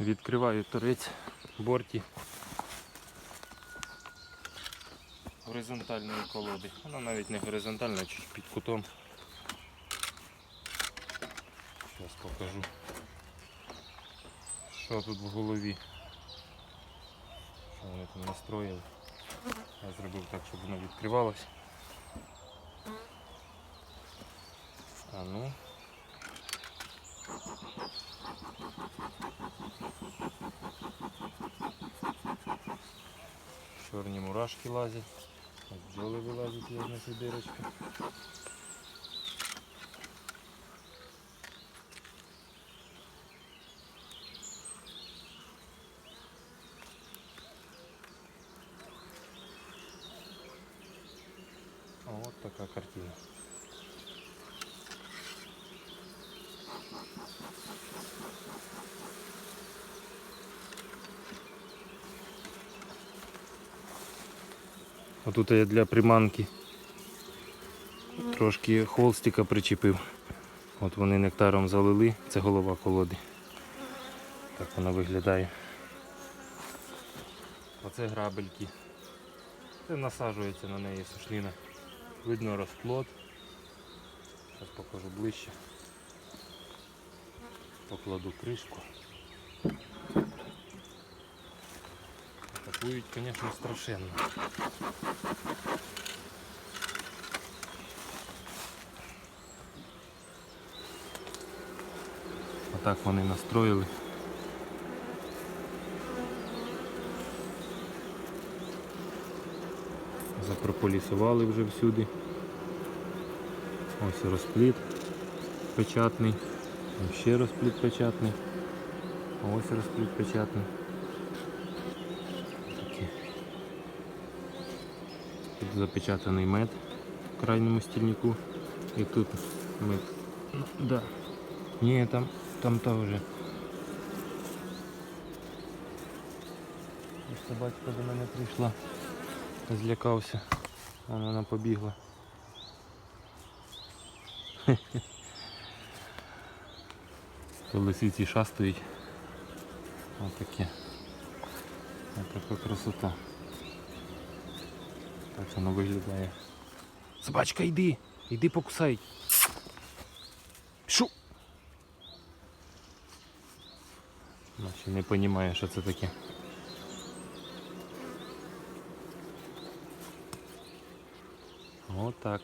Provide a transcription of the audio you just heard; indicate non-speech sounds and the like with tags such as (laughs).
Відкриваю торець борті горизонтальної колоди. Вона навіть не горизонтальна, а чуть під кутом. Зараз покажу. Що тут в голові? Що вони там настроїли? Я зробив так, щоб воно відкривалось. А ну. Чорні мурашки лазять. Так, бджоли вилазять є на цій дирочці. А от така Отут я для приманки трошки холстика причепив. От вони нектаром залили, це голова колоди. Так вона виглядає. Оце грабельки. Це насаджується на неї сушнина. Видно розплод. Зараз покажу ближче. Покладу кришку. Атакують, звісно, страшенно. Отак вони настроїли. Запрополісували вже всюди. Ось розпліт печатний. Ще розпліт печатний. Ось розпліт печатний. Такі. Тут запечатаний мед в крайньому стільнику. І тут мед. Да. Ні, там, там та вже. Собачка до мене прийшла. Злякався. Вон Вона побігла. (laughs) То лисиці шастають. Ось таке. Ось така красота. Так воно виглядає. Собачка, йди! Йди покусай. Шу! Наче не розуміє, що це таке. Отак.